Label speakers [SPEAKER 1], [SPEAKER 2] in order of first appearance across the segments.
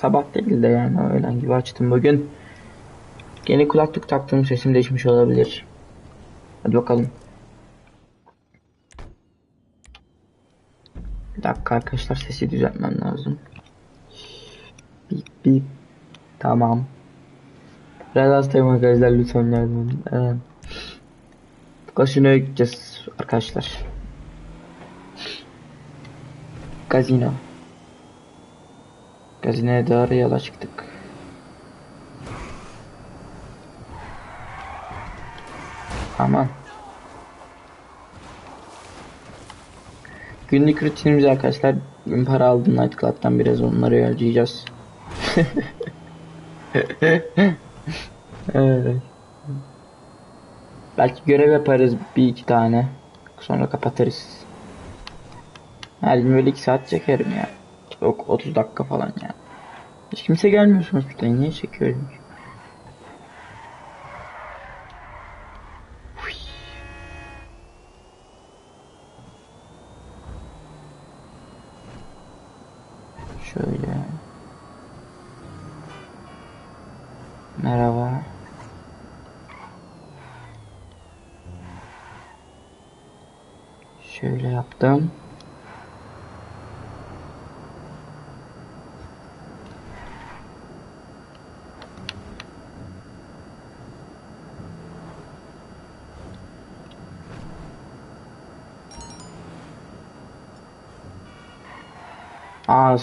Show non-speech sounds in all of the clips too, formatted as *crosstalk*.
[SPEAKER 1] Sabah değil de yani öğlen gibi açtım bugün. Yeni kulaklık taktım sesim değişmiş olabilir. Hadi bakalım. Bir dakika arkadaşlar sesi düzeltmem lazım. Bip bip. Tamam. Biraz hastayım arkadaşlar lütfen yardım edin. Evet. Kasinoya gideceğiz arkadaşlar. Gazino. Doğru yola çıktık. Aman. Günlük rutinimiz arkadaşlar. Bugün para aldım Night Club'dan biraz onları harcayacağız. *laughs* Belki görev yaparız bir iki tane. Sonra kapatırız. Her gün böyle iki saat çekerim ya. Yok 30 dakika falan ya. Hiç kimse gelmiyor sonuçta. Niye çekiyorum ki? Huy. Şöyle. Merhaba. Şöyle yaptım.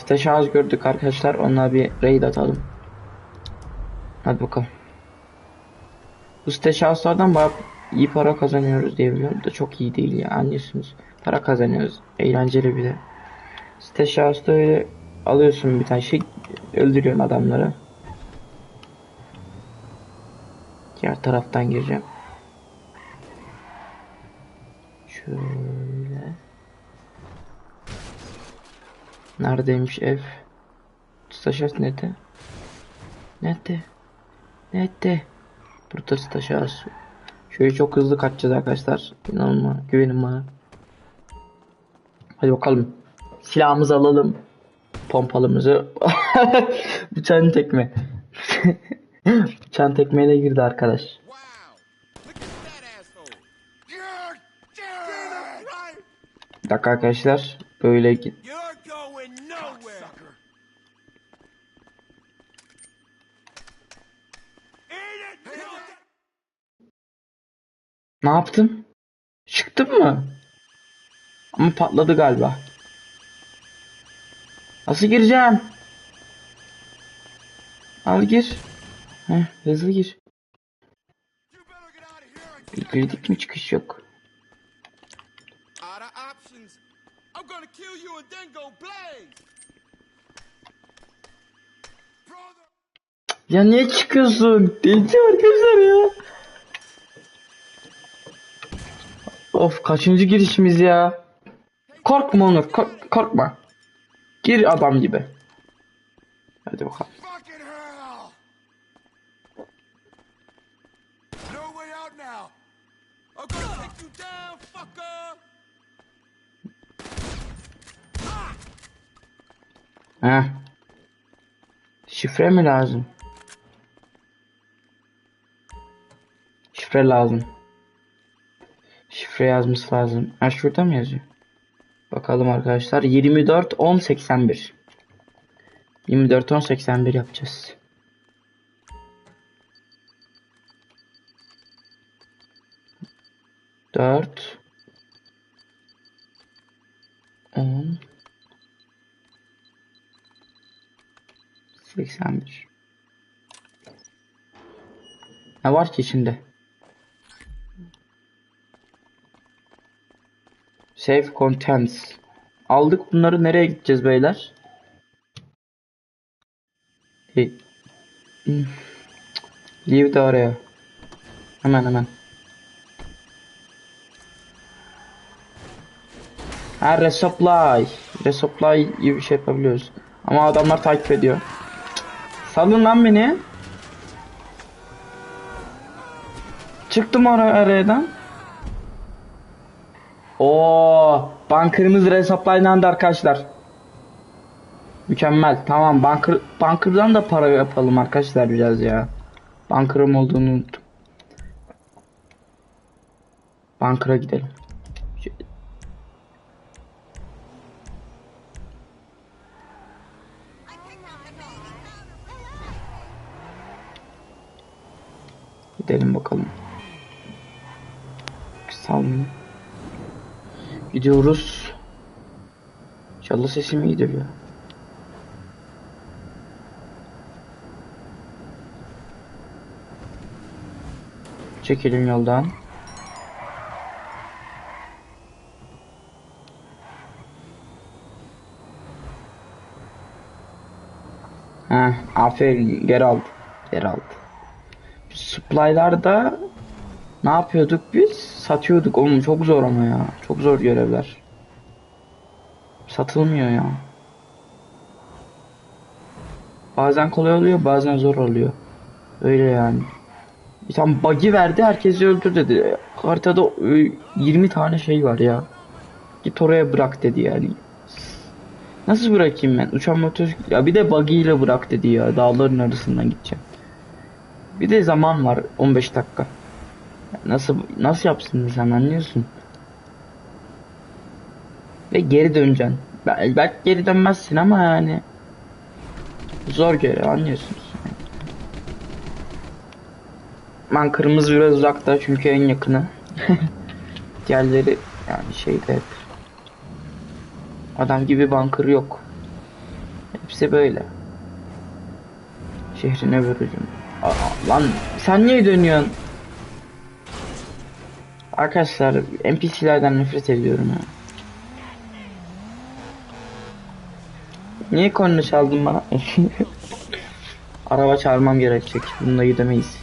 [SPEAKER 1] Stage house gördük arkadaşlar. Onunla bir raid atalım. Hadi bakalım. Bu stage house'lardan bayağı iyi para kazanıyoruz diye biliyorum da çok iyi değil ya anlıyorsunuz. Para kazanıyoruz. Eğlenceli bir de. House'da öyle alıyorsun bir tane şey öldürüyorsun adamları. Diğer taraftan gireceğim. Şöyle. Neredeymiş ev? Stajyer nerede? Nerede? Nerede? Burada stajyer. Şöyle çok hızlı kaçacağız arkadaşlar. İnanılmaz. Güvenin bana. Hadi bakalım. Silahımızı alalım. Pompalımızı. *laughs* Bıçağın tekme. *laughs* Bıçağın tekmeyle girdi arkadaş. Bir dakika arkadaşlar. Böyle git. Ne yaptım? Çıktım mı? Ama patladı galiba. Nasıl gireceğim? Al gir. Heh, hızlı gir. Girdik mi çıkış yok. Ya niye çıkıyorsun? Delici arkadaşlar ya. Of kaçıncı girişimiz ya. Korkma Onur kork- korkma. Gir adam gibi. Hadi bakalım. Heh. Şifre mi lazım? Şifre lazım. Şifre yazması lazım. Ha şurada mı yazıyor? Bakalım arkadaşlar. 24 10 81. 24 10 81 yapacağız. Dört on 81. Ne var ki içinde? Save contents. Aldık bunları nereye gideceğiz beyler? Hey. Leave de oraya. Hemen hemen. Ha resupply. Resupply gibi bir şey yapabiliyoruz. Ama adamlar takip ediyor. Salın lan beni. Çıktım oraya aradan. Oo, bankerimiz resuplaylandı arkadaşlar. Mükemmel. Tamam bunker, bunker'dan da para yapalım arkadaşlar biraz ya. Bunker'ım olduğunu unuttum. Bunker'a gidelim. Gidelim bakalım. Salın. Gidiyoruz. İnşallah sesim iyidir ya. Çekilin yoldan. Heh, aferin. Geri aldı. Supply'larda ne yapıyorduk biz? Satıyorduk. Oğlum çok zor ama ya. Çok zor görevler. Satılmıyor ya. Bazen kolay oluyor, bazen zor oluyor. Öyle yani. Bir tane bug'i verdi, herkesi öldür dedi. Haritada e, 20 tane şey var ya. Git oraya bırak dedi yani. Nasıl bırakayım ben? Uçan motor... Ya bir de buggy ile bırak dedi ya. Dağların arasından gideceğim. Bir de zaman var 15 dakika. Nasıl nasıl yapsın sen anlıyorsun? Ve geri döneceksin. Bel- Belki geri dönmezsin ama yani zor görev anlıyorsunuz. Ben kırmızı biraz uzakta çünkü en yakını. *laughs* Diğerleri yani şeyde hep. Adam gibi bunker yok. Hepsi böyle. Şehrine vuracağım. Aa, lan sen niye dönüyorsun? Arkadaşlar NPC'lerden nefret ediyorum ya. Niye korna çaldın bana? *laughs* Araba çağırmam gerekecek. Bununla gidemeyiz.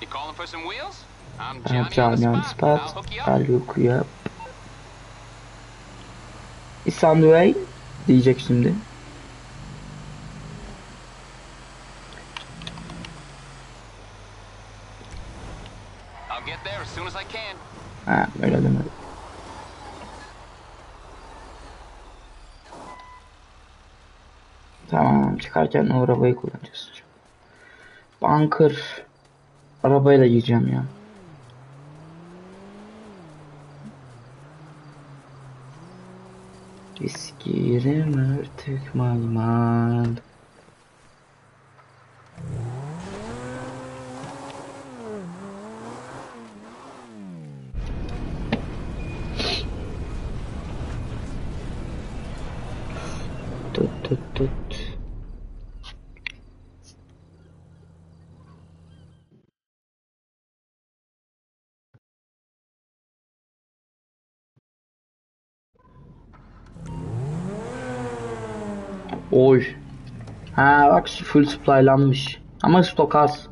[SPEAKER 2] You calling for some wheels? I'm Johnny on spot. I'll hook you up.
[SPEAKER 1] I'll hook you up. It's on the way diyecek şimdi.
[SPEAKER 2] I'll get there as soon as I can.
[SPEAKER 1] Ha öyle demedi. Tamam çıkarken o arabayı kullanacağız. Bunker. Arabayla gireceğim ya. Riskirim artık malman. Oy. Ha bak full supplylanmış. Ama stok az.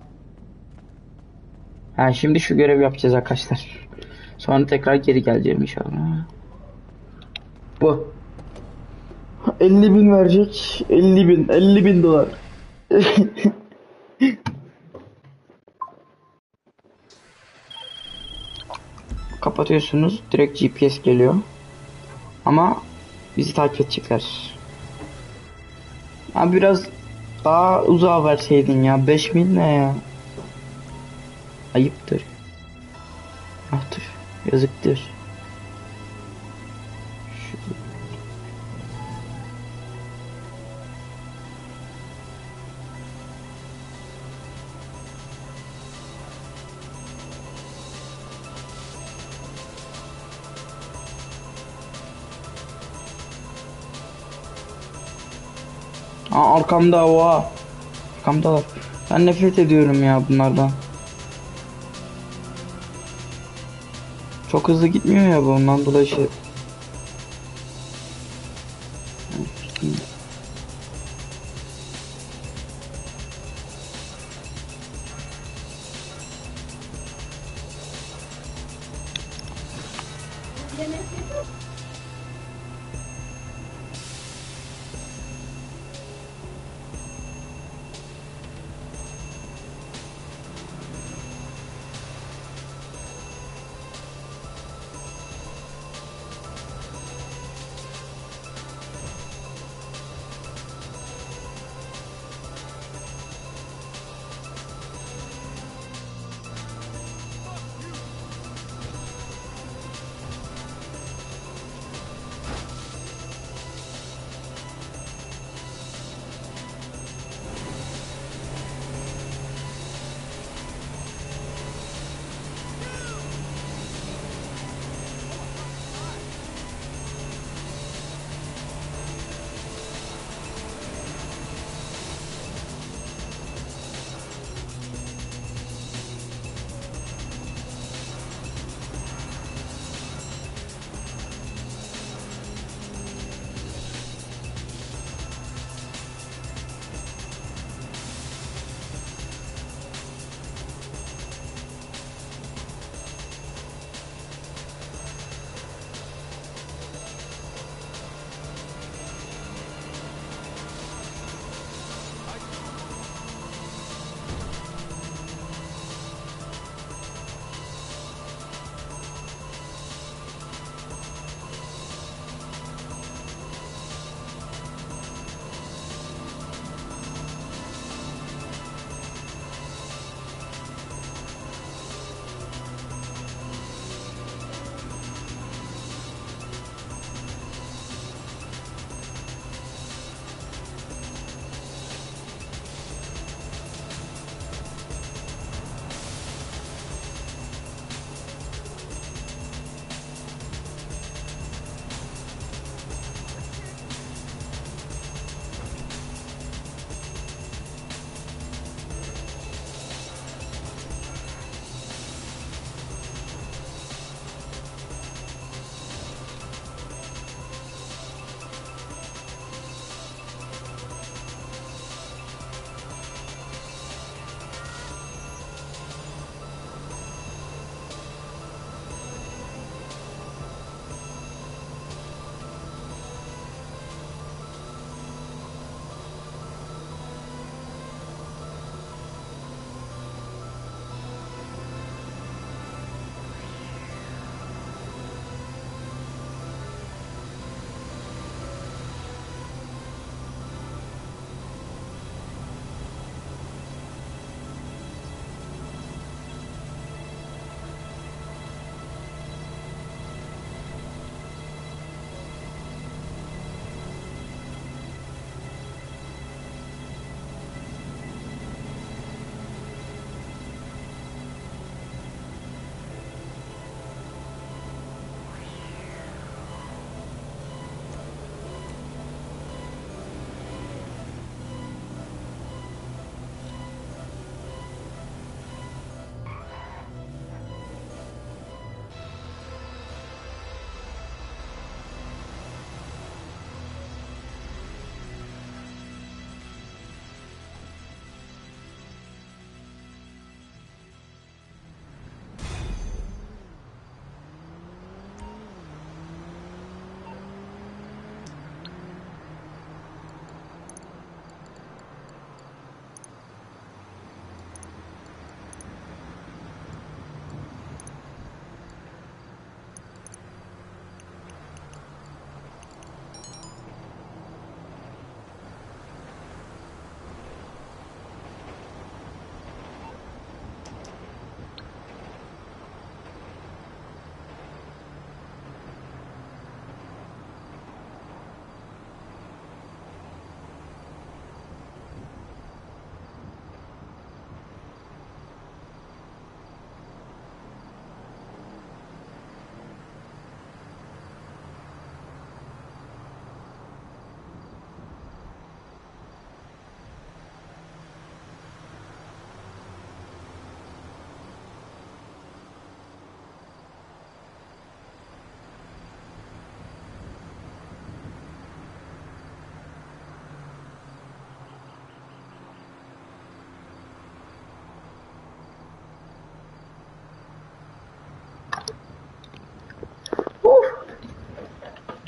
[SPEAKER 1] Ha şimdi şu görev yapacağız arkadaşlar. Sonra tekrar geri geleceğim inşallah. Bu. 50 bin verecek. 50 bin. 50 bin dolar. *laughs* Kapatıyorsunuz. Direkt GPS geliyor. Ama bizi takip edecekler. Ya biraz daha uzağa verseydin ya. 5 mil ne ya? Ayıptır. Ahtır. Yazıktır. Aa, arkamda oha. Arkamdalar. Ben nefret ediyorum ya bunlardan. Çok hızlı gitmiyor ya bundan dolayı şey. Thank you.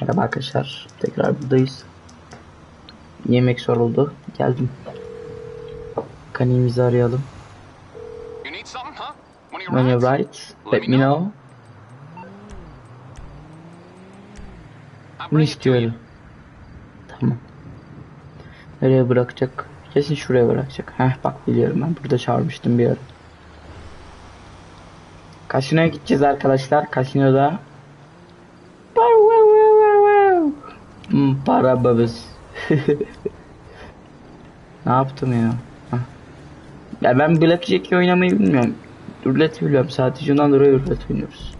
[SPEAKER 1] Merhaba arkadaşlar. Tekrar buradayız. Yemek soruldu. Geldim. Kanimizi arayalım.
[SPEAKER 2] You
[SPEAKER 1] When
[SPEAKER 2] rides?
[SPEAKER 1] right, let me know. Ne
[SPEAKER 2] you.
[SPEAKER 1] istiyorum? Tamam. Nereye bırakacak? Kesin şuraya bırakacak. Heh bak biliyorum ben. Burada çağırmıştım bir ara. Kasino'ya gideceğiz arkadaşlar. Kasinoda Hmm, para babız. *laughs* ne yaptım ya? Hah. Ya ben Blackjack oynamayı bilmiyorum. Roulette biliyorum. Sadece ondan dolayı roulette oynuyoruz.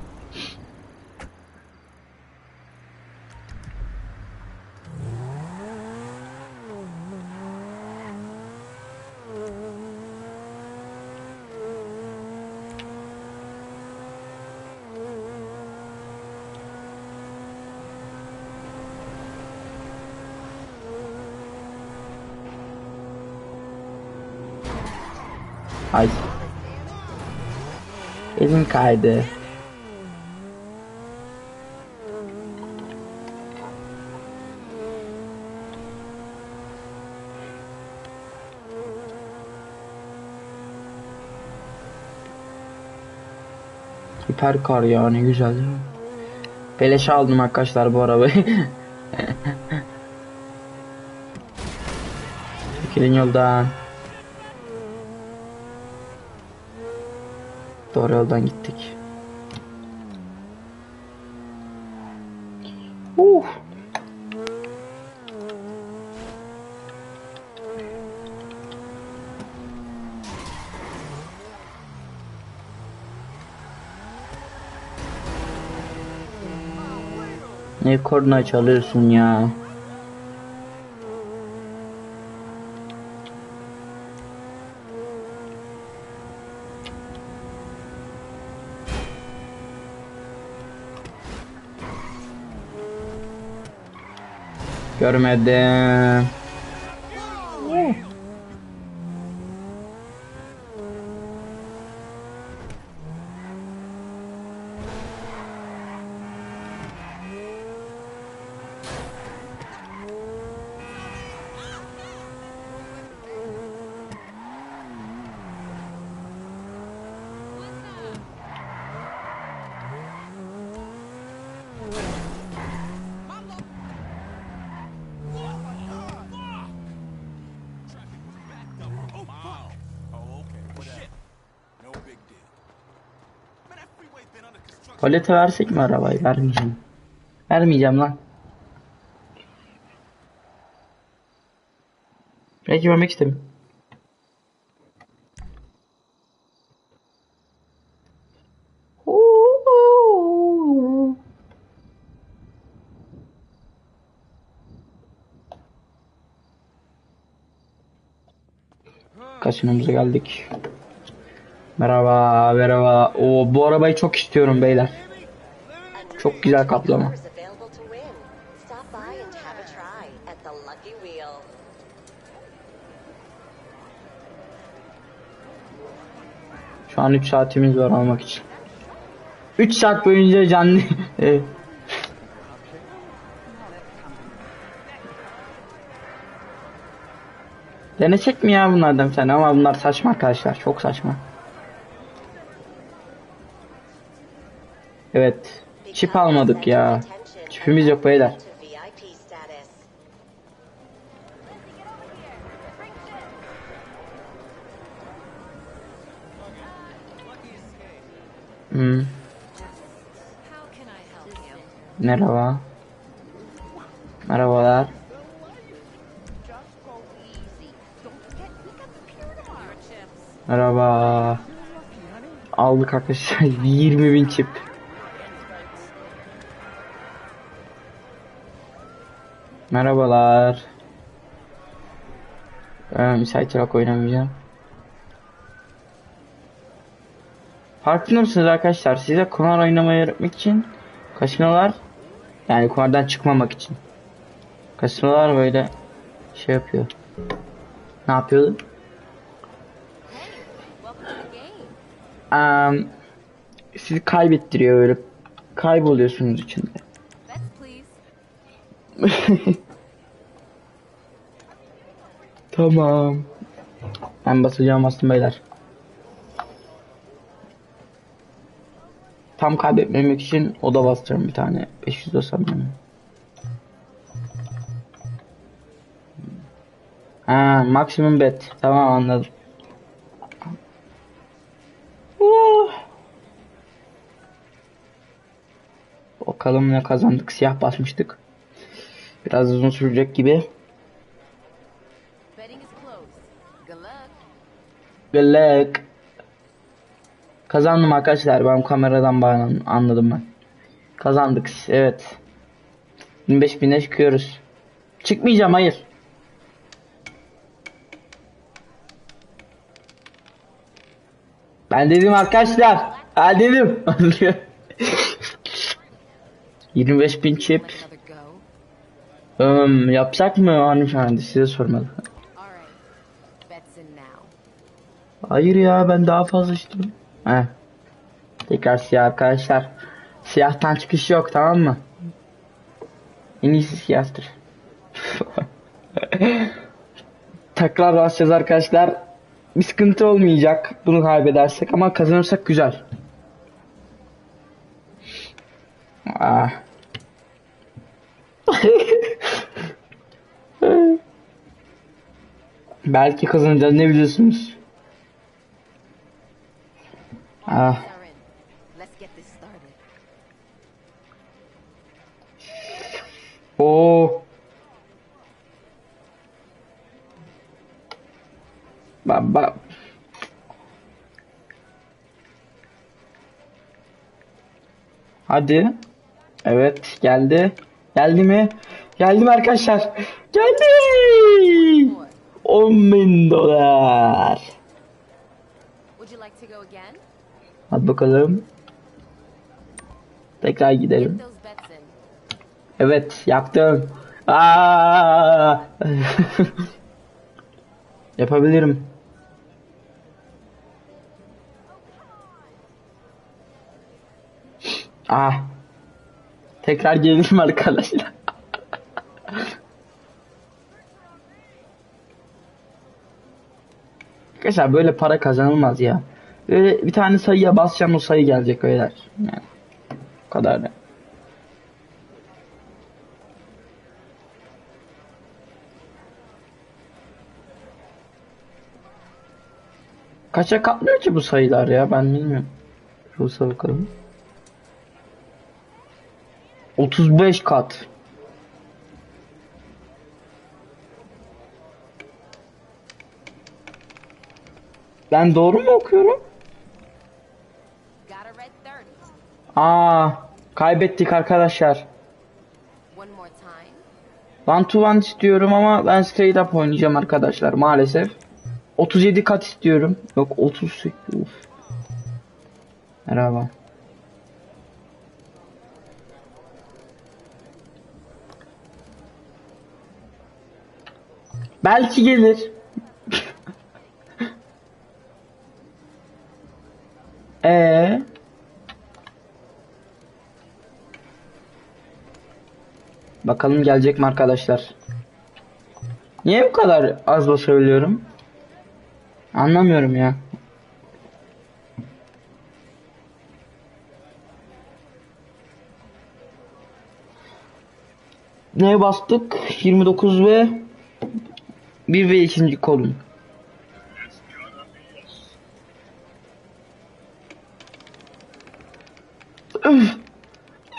[SPEAKER 1] Ay. Elim kaydı. Hiperkar ya ne güzel değil mi? Beleşe aldım arkadaşlar bu arabayı. *laughs* Çekilin yoldan. Doğru yoldan gittik. Uh. Ne korna çalıyorsun ya? Görmedim. Palete versek mi arabayı? Vermeyeceğim. Vermeyeceğim lan. Belki vermek istemiyorum. Kasinomuza geldik. Merhaba, merhaba. Oo, bu arabayı çok istiyorum beyler. Çok güzel kaplama. Şu an 3 saatimiz var almak için. 3 saat boyunca canlı. *laughs* Evet. Denesek mi ya bunlardan bir tane ama bunlar saçma arkadaşlar çok saçma. Evet. Çip almadık ya. Çipimiz yok beyler. Hmm. Merhaba. Merhabalar. Merhaba. Aldık arkadaşlar *laughs* 20 bin çip. Merhabalar. Ee, müsait olarak oynamayacağım. Farkında mısınız arkadaşlar? Size kumar oynamayı öğretmek için kasinolar yani kumardan çıkmamak için. Kasinolar böyle şey yapıyor. Ne yapıyordu? Um, sizi kaybettiriyor böyle. Kayboluyorsunuz içinde. *laughs* Tamam. Ben basacağım bastım beyler. Tam kaybetmemek için oda basacağım bir tane. 500 basam yani. Ha, maksimum bet. Tamam anladım. Oh. Bakalım ne kazandık. Siyah basmıştık. Biraz uzun sürecek gibi.
[SPEAKER 3] Luck.
[SPEAKER 1] Kazandım arkadaşlar. Ben kameradan bağlan anladım ben. Kazandık. Evet. 25 bine çıkıyoruz. Çıkmayacağım hayır. Ben dedim arkadaşlar. Ha dedim. *laughs* 25 bin çip. Um, yapsak mı hanımefendi size
[SPEAKER 3] now.
[SPEAKER 1] Hayır ya ben daha fazla istiyorum. He. Tekrar siyah arkadaşlar. Siyahtan çıkış yok tamam mı? En iyisi siyahtır. *laughs* Tekrar basacağız arkadaşlar. Bir sıkıntı olmayacak bunu kaybedersek ama kazanırsak güzel. Ah. Belki kazanacağız ne biliyorsunuz? Ah. Oo. Ba ba. Hadi. Evet geldi. Geldi mi? Geldi mi arkadaşlar? Geldi. 10 bin dolar. Hadi bakalım. Tekrar gidelim. Evet yaptım. Aa! *laughs* Yapabilirim. Ah. Tekrar gelirim arkadaşlar. Arkadaşlar böyle para kazanılmaz ya. Böyle bir tane sayıya basacağım o sayı gelecek öyle. Yani. Bu kadar da. Kaça katlıyor ki bu sayılar ya ben bilmiyorum. Rusa bakalım. 35 kat. Ben doğru mu okuyorum?
[SPEAKER 3] Got a red 30.
[SPEAKER 1] Aa, kaybettik arkadaşlar.
[SPEAKER 3] One
[SPEAKER 1] to one istiyorum ama ben straight up oynayacağım arkadaşlar maalesef. 37 kat istiyorum. Yok 38. Uf. Merhaba. Belki gelir. Ee. Bakalım gelecek mi arkadaşlar? Niye bu kadar az basabiliyorum? Anlamıyorum ya. Neye bastık? 29 ve 1 ve 2. kolum. Öf!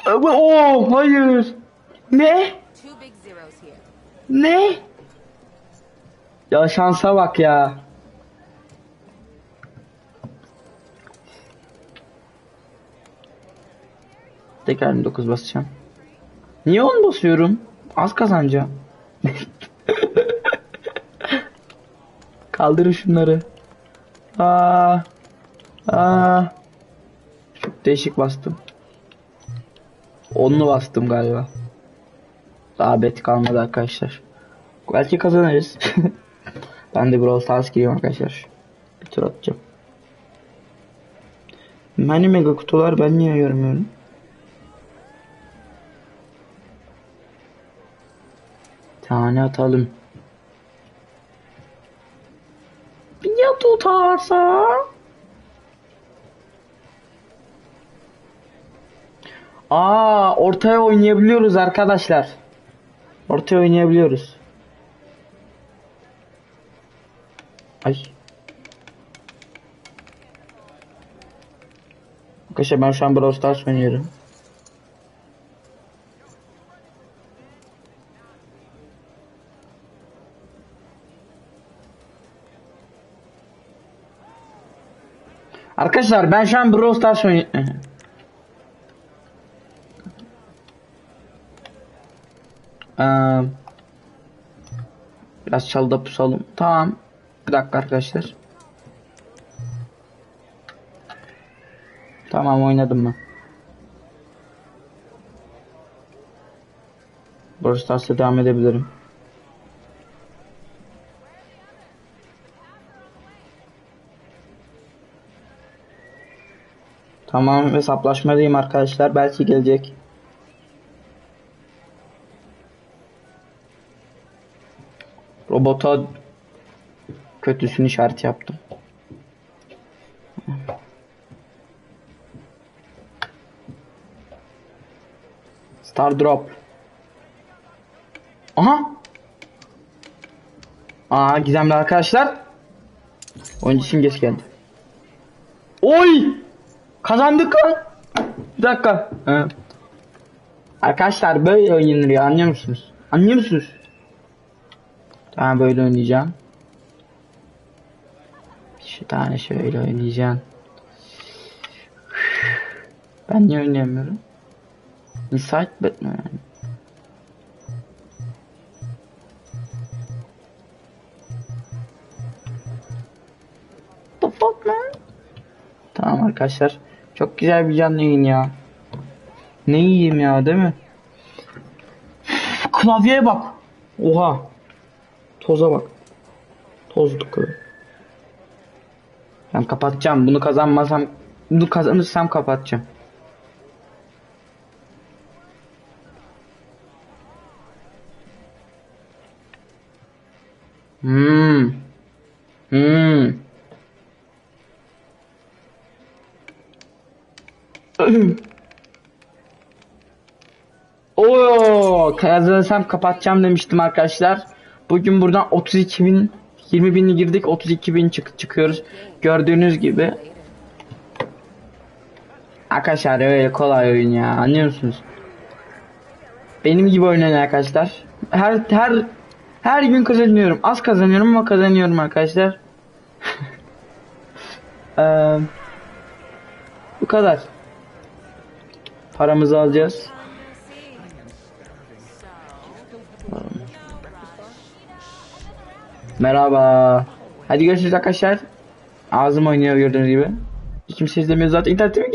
[SPEAKER 1] Ama o hayır. Ne? Ne? Ya şansa bak ya. Tekrar 29 basacağım. Niye 10 basıyorum? Az kazanacağım. *laughs* Kaldırın şunları. Aa. Aa. Çok değişik bastım. 10'lu bastım galiba. Daha kalmadı arkadaşlar. Belki kazanırız. *laughs* ben de Brawl Stars gireyim arkadaşlar. Bir tur atacağım. Hani mega kutular ben niye görmüyorum? tane atalım. Ya tutarsa? Aa, ortaya oynayabiliyoruz arkadaşlar. Ortaya oynayabiliyoruz. Ay. Arkadaşlar ben şu an Brawl Stars oynuyorum. Arkadaşlar ben şu an Brawl Stars oynuyorum. *laughs* Ee, biraz çalda pusalım. Tamam. Bir dakika arkadaşlar. Tamam oynadım ben. Brawl Stars'a devam edebilirim. Tamam hesaplaşmadayım arkadaşlar. Belki gelecek. Robota kötüsünü işaret yaptım. Star Drop. Aha. Aa gizemli arkadaşlar. Oyuncu için geç geldi. Oy! Kazandık lan. Bir dakika. Ee, Arkadaşlar böyle oynanır ya anlıyor musunuz? Anlıyor musunuz? Tamam böyle oynayacağım. Şu tane şöyle oynayacağım. Ben niye oynayamıyorum? Müsait bet mi yani? The fuck man? Tamam arkadaşlar. Çok güzel bir canlı yayın ya. Ne yiyeyim ya değil mi? Klavyeye bak. Oha. Toza bak. Tozluk. Ben kapatacağım. Bunu kazanmasam, bunu kazanırsam kapatacağım. Hmm. Hmm. *clears throat* Oo, kazanırsam kapatacağım demiştim arkadaşlar. Bugün buradan 32 bin 20 bini girdik 32 bin çık çıkıyoruz. Gördüğünüz gibi. Arkadaşlar öyle kolay oyun ya anlıyor musunuz? Benim gibi oynayın arkadaşlar. Her her her gün kazanıyorum. Az kazanıyorum ama kazanıyorum arkadaşlar. *laughs* Eee bu kadar. Paramızı alacağız. Merhaba. Hadi görüşürüz arkadaşlar. Ağzım oynuyor gördüğünüz gibi. Kimse izlemiyor zaten internetime gitti.